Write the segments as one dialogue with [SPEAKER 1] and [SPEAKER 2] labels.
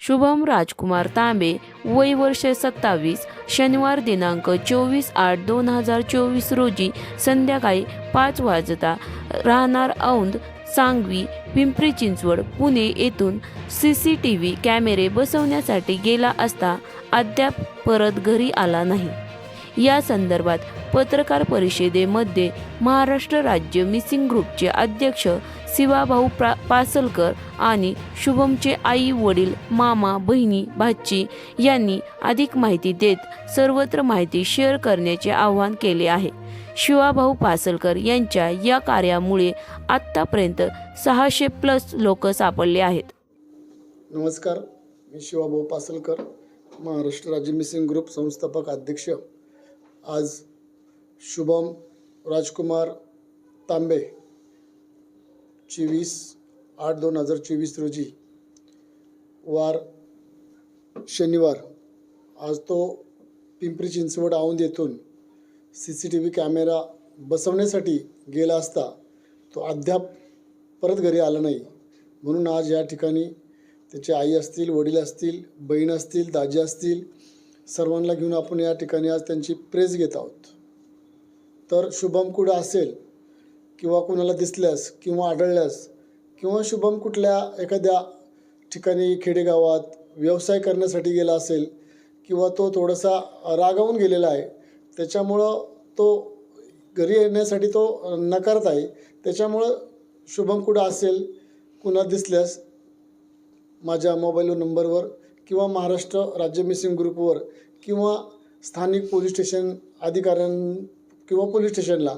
[SPEAKER 1] शुभम राजकुमार तांबे वय वर्ष सत्तावीस शनिवार दिनांक चोवीस आठ दोन हजार चोवीस रोजी संध्याकाळी पाच वाजता राहणार औंध सांगवी पिंपरी चिंचवड पुणे येथून सी सी टी व्ही कॅमेरे बसवण्यासाठी गेला असता अद्याप परत घरी आला नाही. या संदर्भात पत्रकार परिषदेमध्ये महाराष्ट्र राज्य मिसिंग ग्रुपचे अध्यक्ष शिवाभाऊ प्रा पासलकर आणि शुभमचे आई वडील मामा बहिणी भाची यांनी अधिक माहिती देत सर्वत्र माहिती शेअर करण्याचे आवाहन केले आहे. शिवाभाऊ पासलकर यांच्या या कार्यामुळे आत्तापर्यंत सहाशे प्लस लोक सापडले आहेत.
[SPEAKER 2] नमस्कार मी शिवाभाऊ पासलकर महाराष्ट्र राज्य मिसिंग ग्रुप संस्थापक अध्यक्ष. आज शुभम राजकुमार तांबे चोवीस आठ दोन हजार चोवीस रोजी वार शनिवार. आज तो पिंपरी चिंचवड औंध येथून C C T V camera बसवण्यासाठी गेला असता तो अद्याप परत घरी आला नाही. म्हणून आज या ठिकाणी त्याची आई असतील वडील असतील बहीण असतील दाजी असतील सर्वांना घेऊन आपण या ठिकाणी आज त्यांची प्रेस घेत आहोत. तर शुभम कुठं असेल? किंवा कुणाला दिसल्यास किंवा आढळल्यास किंवा शुभम कुठल्या एखाद्या ठिकाणी खेडेगावात व्यवसाय करण्यासाठी गेला असेल किंवा तो थोडासा रागावून गेलेला आहे त्याच्यामुळं तो घरी येण्यासाठी तो नकारत आहे. त्याच्यामुळं शुभम कुठं असेल कुणा दिसल्यास माझ्या मोबाईल नंबरवर किंवा महाराष्ट्र राज्य मिसिंग ग्रुपवर किंवा स्थानिक पोलीस स्टेशन अधिकाऱ्यां किंवा पोलीस स्टेशनला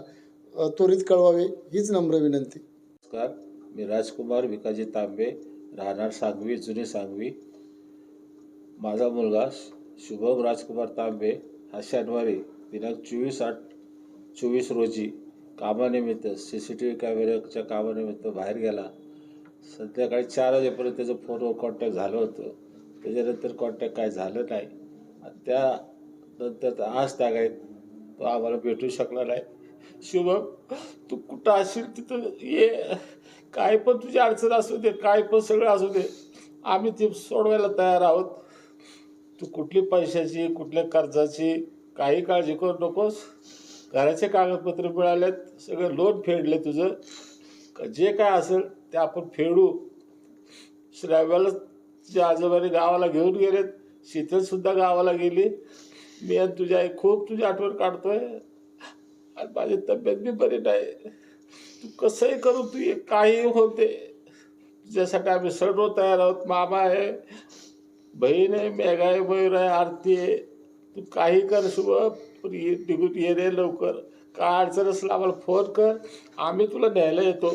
[SPEAKER 2] त्वरित कळवावे हीच नम्र विनंती.
[SPEAKER 3] नमस्कार मी राजकुमार भिकाजी तांबे राहणार सांगवी जुनी सांगवी. माझा मुलगा शुभम राजकुमार तांबे हा शनिवारी दिनांक चोवीस आठ चोवीस रोजी कामानिमित्त सी सी टी व्ही कॅमेऱ्याच्या कामानिमित्त बाहेर गेला. संध्याकाळी चार वाजेपर्यंत त्याचं फोनवर कॉन्टॅक्ट झालं होतं. त्याच्यानंतर कॉन्टॅक्ट काय झालं नाही. आणि त्यानंतर आज तागायत तो आम्हाला भेटू शकला नाही. शुभम तू कुठं असशील तिथं? ये. काय पण तुझी अडचण असू दे काय पण सगळं असू दे. आम्ही ते सोडवायला तयार आहोत. तू कुठली पैशाची कुठल्या कर्जाची काही काळजी करू नकोस. घराचे कागदपत्र मिळालेत सगळं लोन फेडले तुझं. जे काय असेल ते आपण फेडू. श्राव्याला तुझ्या आजोबाने गावाला घेऊन गेलेत शीतलसुद्धा गावाला गेली. मी आणि तुझी आई खूप तुझी आठवण काढतोय. आणि माझी तब्येत बी बरी नाही. तू कसंही करू तू ये काही होते. तुझ्यासाठी आम्ही सर्व तयार आहोत. मामा आहे बहीण आहे मेघा आहे मयूर आहे आरती आहे. तू काही कर शुभ ये निघून ये रे लवकर. काय अडचण असलं आम्हाला फोन कर. आम्ही तुला न्यायला येतो.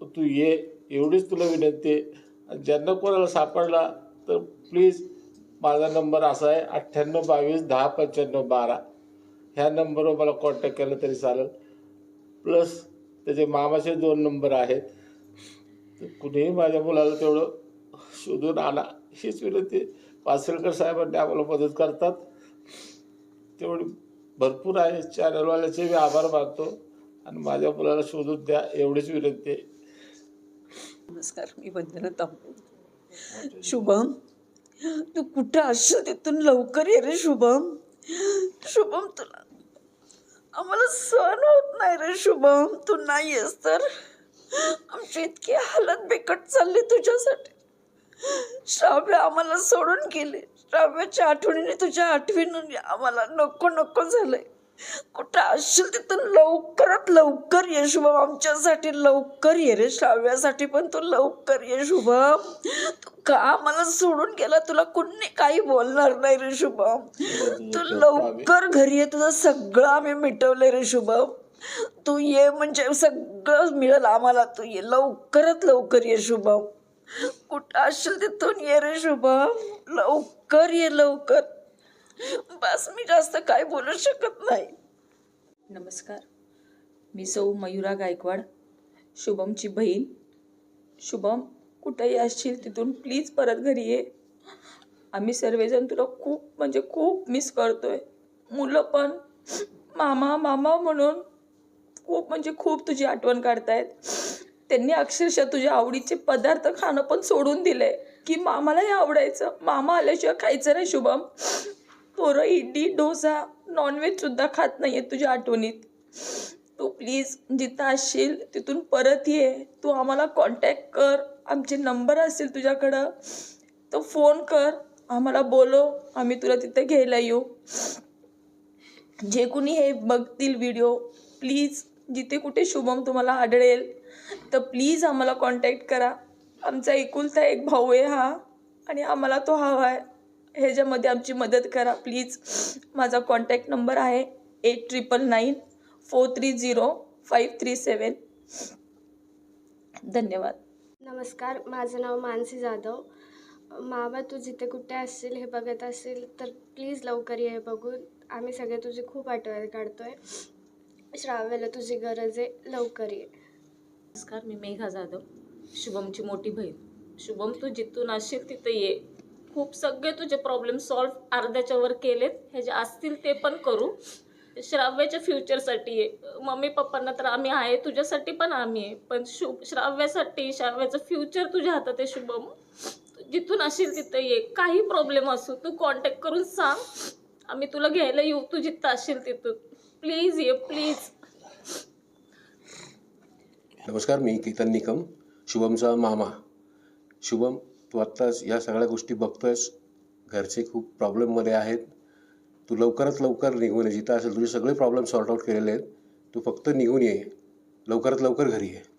[SPEAKER 3] तू ये एवढीच तुला विनंती आहे. आणि ज्यांना कोणाला सापडला तर प्लीज माझा नंबर असा आहे अठ्ठ्याण्णव बावीस दहा पंच्याण्णव बारा. ह्या नंबरवर मला कॉन्टॅक्ट केलं तरी चालेल. प्लस त्याचे मामाचे दोन नंबर आहेत. तर कुणीही माझ्या मुलाला तेवढं शोधून आणा. हीच विनंती. पासरकर साहेबांनी आम्हाला मदत करतात. तेवढी भरपूर आहे. चॅनलवाल्याचे मी आभार मानतो. आणि माझ्या मुलाला शोधून द्या. एवढीच विनंती. आहे
[SPEAKER 4] नमस्कार. मी वंदना तांबे. शुभम. तू कुठं असशील तिथून लवकर ये रे शुभम? शुभम तुला आम्हाला सहन होत नाही रे शुभम. तू नाही आहेस तर? आमची इतकी हालत बेकट चालली तुझ्यासाठी. श्राव्य आम्हाला सोडून गेले. श्राव्याच्या आठवणीने तुझ्या आठवणीने आम्हाला नको नको झालंय. कुठं असशील तिथून लवकरात लवकर ये शुभम. आमच्यासाठी लवकर ये रे श्राव्यासाठी पण तू लवकर ये शुभम. तू का आम्हाला सोडून गेला? तुला कुणी काही बोलणार नाही रे शुभम. तू लवकर घरी ये. तुझं सगळं आम्ही मिटवलंय रे शुभम. तू ये म्हणजे सगळं मिळेल आम्हाला. तू ये. लवकरात लवकर ये शुभम. कुठं असशील तिथून ये रे शुभम. लवकर ये लवकर. बस मी जास्त काय बोलू शकत नाही.
[SPEAKER 5] नमस्कार. मी सौ मयुरा गायकवाड शुभमची बहीण. शुभम कुठेही असशील तिथून प्लीज परत घरी ये. आम्ही सर्वजण तुला खूप म्हणजे खूप मिस करतोय. मुलं पण मामा मामा म्हणून खूप म्हणजे खूप तुझी आठवण काढतायत. त्यांनी अक्षरशः तुझ्या आवडीचे पदार्थ खाणं पण सोडून दिले. की मामालाही आवडायचं. मामा आल्याशिवाय खायचं नाही शुभम. पोरं इडली डोसा नॉनव्हेजसुद्धा खात नाही आहे तुझ्या आठवणीत. तू प्लीज जिथं असशील तिथून परत ये. तू आम्हाला कॉन्टॅक्ट कर. आमचे नंबर असतील तुझ्याकडं. तो फोन कर. आम्हाला बोलो आम्ही तुला तिथे घ्यायला येऊ. जे कुणी हे बघतील व्हिडिओ प्लीज जिथे कुठे शुभम तुम्हाला आढळेल तर प्लीज आम्हाला कॉन्टॅक्ट करा. आमचा एकुलता एक भाऊ आहे हा आणि आम्हाला तो हवा आहे. ह्याच्यामध्ये आमची मदत करा प्लीज. माझा कॉन्टॅक्ट नंबर आहे eight triple nine four three zero five three seven धन्यवाद.
[SPEAKER 6] नमस्कार माझं नाव मानसी जाधव. मामा तू जिथे कुठे असशील हे बघत असेल तर प्लीज लवकर ये बघून. आम्ही सगळे तुझी खूप आठवण काढतोय. श्राव्याला तुझी गरज आहे लवकर ये.
[SPEAKER 5] नमस्कार मी मेघा जाधव शुभमची मोठी बहीण. शुभम तू जिथून असशील तिथे ये. खूप सगळे तुझे प्रॉब्लेम सॉल्व्ह अर्ध्याच्या वर केलेत. हे जे असतील ते पण करू. श्राव्याच्या फ्युचरसाठी ये मम्मी पप्पांना तर आम्ही आहे तुझ्यासाठी पण आम्ही आहे. पण शु श्राव्यासाठी श्राव्याचं फ्युचर तुझ्या हातात आहे शुभम. तू जिथून असेल तिथं ये. काही प्रॉब्लेम असो तू कॉन्टॅक्ट करून सांग. आम्ही तुला घ्यायला येऊ. तू जिथं असेल तिथून प्लीज ये प्लीज
[SPEAKER 7] नमस्कार मी केतन निकम शुभमचा मामा. शुभम तू आत्ताच या सगळ्या गोष्टी बघतोयस. घरचे खूप प्रॉब्लेममध्ये आहेत. तू लवकरात लवकर निघून ये. जिथं असेल तुझे सगळे प्रॉब्लेम सॉर्ट आउट केलेले आहेत. तू फक्त निघून ये. लवकरात लवकर घरी ये.